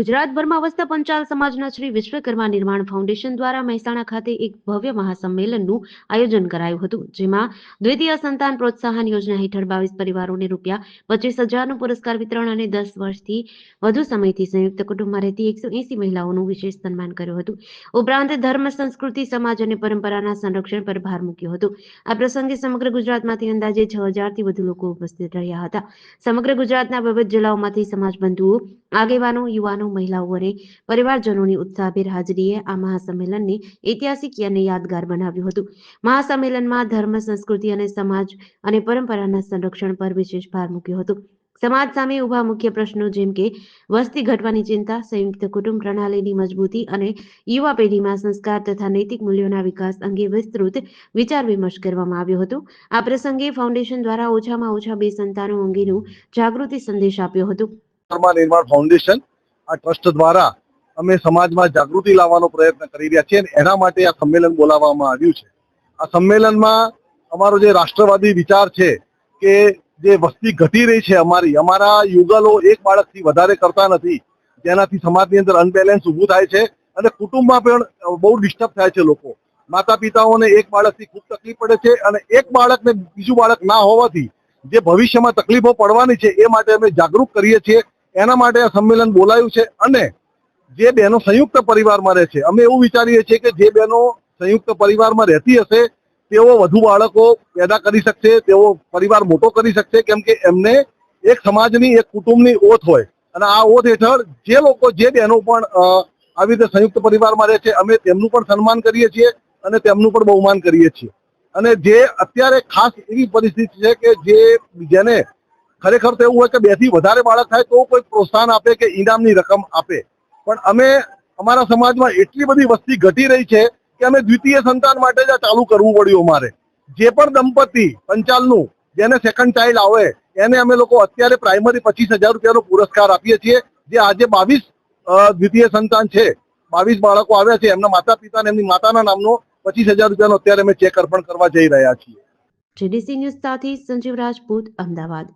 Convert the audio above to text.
ગુજરાતભરમાં વસતા પંચાલ સમાજના શ્રી વિશ્વકર્મા નિર્માણ ફાઉન્ડેશન દ્વારા મહેસાણા ખાતે એક ભવ્ય મહાસંમેલનનું આયોજન કરાયું હતું, જેમાં દ્વિતીય સંતાન પ્રોત્સાહન યોજના હેઠળ બાવીસ પરિવારોને રૂપિયા પચીસ હજારનું પુરસ્કાર વિતરણ અને દસ વર્ષથી વધુ સમયથી સંયુક્ત કુટુંબમાં રહેતી એકસો એસી મહિલાઓનું વિશેષ સન્માન કર્યું હતું. ઉપરાંત ધર્મ, સંસ્કૃતિ, સમાજ અને પરંપરાના સંરક્ષણ પર ભાર મૂક્યો હતો. આ પ્રસંગે સમગ્ર ગુજરાતમાંથી અંદાજે છ હજારથી વધુ લોકો ઉપસ્થિત રહ્યા હતા. સમગ્ર ગુજરાતના વિવિધ જિલ્લાઓમાંથી સમાજ બંધુઓ આગેવાનો, યુવાનો મહિલાઓ અને પરિવારજનોની ઉત્સાહભેર હાજરીએ આ મહાસંમેલનને ઐતિહાસિક અને યાદગાર બનાવ્યું હતું. મહાસંમેલનમાં ધર્મ, સંસ્કૃતિ અને સમાજ અને પરંપરાના સંરક્ષણ પર વિશેષ ભાર મૂક્યો હતો. સમાજ સામે ઊભા મુખ્ય પ્રશ્નો જેમ કે, વસ્તી ઘટવાની ચિંતા, સંયુક્ત કુટુંબ પ્રણાલીની મજબૂતી અને યુવા પેઢીમાં સંસ્કાર તથા નૈતિક મૂલ્યોના વિકાસ અંગે વિસ્તૃત વિચાર વિમર્શ કરવામાં આવ્યો હતો. આ પ્રસંગે ફાઉન્ડેશન દ્વારા ઓછામાં ઓછા બે સંતાનો અંગેનું જાગૃતિ સંદેશ આપ્યો હતો. વિશ્વકર્મા નિર્માણ ફાઉન્ડેશન આ ટ્રસ્ટ દ્વારા અમે સમાજમાં જાગૃતિ લાવવાનો પ્રયત્ન કરી રહ્યા છીએ અને એના માટે આ સંમેલન બોલાવવામાં આવ્યું છે. આ સંમેલનમાં અમારો જે રાષ્ટ્રવાદી વિચાર છે કે જે વસ્તી ઘટી રહી છે અમારી, અમારા યુગલો એક બાળકથી વધારે કરતા નથી. જેનાથી સમાજની અંદર અનબેલેન્સ ઊભું થાય છે અને કુટુંબમાં પણ બહુ ડિસ્ટર્બ થાય છે લોકો. માતા પિતાઓને એક બાળકથી ખૂબ તકલીફ પડે છે અને એક બાળકને બીજું બાળક ના હોવાથી જે ભવિષ્યમાં તકલીફો પડવાની છે એ માટે અમે જાગૃત કરીએ છીએ. એના માટે આ સંમેલન બોલાયું છે અને જે બહેનો સંયુક્ત પરિવારમાં રહે છે, અમે એવું વિચારીએ છીએ કે જે બહેનો સંયુક્ત પરિવારમાં રહેતી હશે, તેઓ વધુ બાળકો પેદા કરી શકશે, તેઓ પરિવાર મોટો કરી શકશે, કેમ કે એમને એક સમાજની, એક કુટુંબની ઓથ હોય. અને આ ઓથ હેઠળ જે લોકો, જે બહેનો પણ આવી રીતે સંયુક્ત પરિવારમાં રહે છે, અમે તેમનું પણ સન્માન કરીએ છીએ અને તેમનું પણ બહુમાન કરીએ છીએ. અને જે અત્યારે ખાસ એવી પરિસ્થિતિ છે કે જે જેને ખરેખર તો એવું હોય કે બેથી વધારે બાળક થાય તો કોઈ પ્રોત્સાહન આપે કે ઇનામની રકમ આપે. પણ અમે અમારા સમાજમાં એટલી બધી વસ્તી ઘટી રહી છે કે અમે દ્વિતીય સંતાન માટે જ આ ચાલુ કરવું પડ્યું અમારે. જે પણ દંપતી પંચાલનું, જેને સેકન્ડ ચાઇલ્ડ આવે, એને અમે લોકો અત્યારે પ્રાઇમરી પચીસ હજાર રૂપિયાનો પુરસ્કાર આપીએ છીએ. જે આજે બાવીસ દ્વિતીય સંતાન છે. બાવીસ બાળકો આવ્યા છે. એમના માતા પિતા એમની માતાના નામનો પચીસ હજાર રૂપિયાનો અત્યારે અમે ચેક અર્પણ કરવા જઈ રહ્યા છીએ. જીડીસી ન્યૂઝ સાથે સંજીવ રાજપૂત, અમદાવાદ.